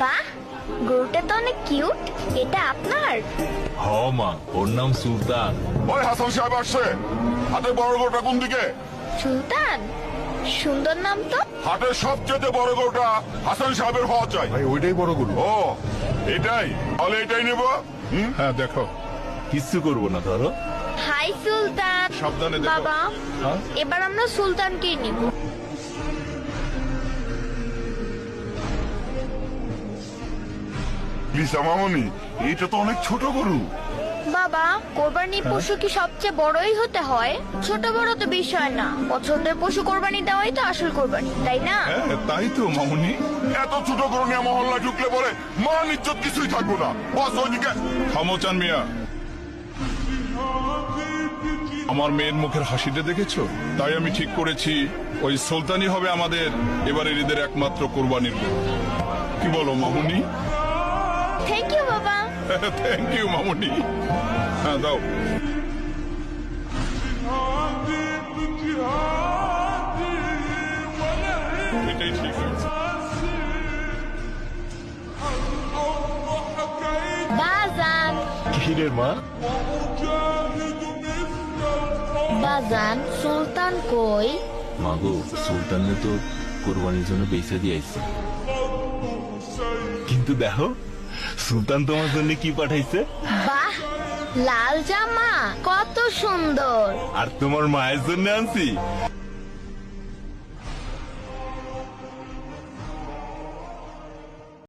বাহ গরুটা তো অনেক কিউট এটা আপনার? হ মা ওর নাম সুলতান। ওই হাসান সাহেব আসছে। হাতে বড় গরুটা কোন দিকে? সুলতান সুন্দর নাম তো। হাটের সবচেয়ে বড় গরুটা হাসান সাহেবের হওয়া চাই। ভাই ওইটাই বড় গরু। ও এটাই? তাহলে এটাই নেব? হুম? হ্যাঁ দেখো। কিচ্ছু করব না ধরো। হাই সুলতান। সাবধানে দেখো। বাবা হ্যাঁ? এবার আমরা সুলতানকেই নিব। লিসা মামনি এটা তো অনেক ছোট গরু। বাবা কোরবানির পশু কি সবচেয়ে বড়ই হতে হয়? ছোট বড় তো বিষয় না। পছন্দের পশু কোরবানি দেওয়াই তো আসল কোরবানি তাই না? হ্যাঁ তাই তো মামুনি। এত ছোট গরু নিয়ে মহল্লা ঢুকলে পরে মান ইজ্জত কিছুই থাকব না। বস ওইদিকে থামোচান মিয়া আমার মেয়ের মুখের হাসিটা দেখেছ? তাই আমি ঠিক করেছি ওই সুলতানি হবে আমাদের এবারের ঈদের একমাত্র কোরবানির গরু কি বলো মামুনি? থ্যাংক ইউ বাবা থ্যাংক ইউ মামুনি হ্যাঁ দাও এটাই ঠিক আছে বাজান মা সুলতান কই? মাগো সুলতানে তো কোরবানির জন্য বেচে দিয়েছে কিন্তু দেখো সুলতান তোমার জন্য কি পাঠাইছে? বাহ লাল জামা কত সুন্দর। আর তোমার মায়ের জন্য আনছি।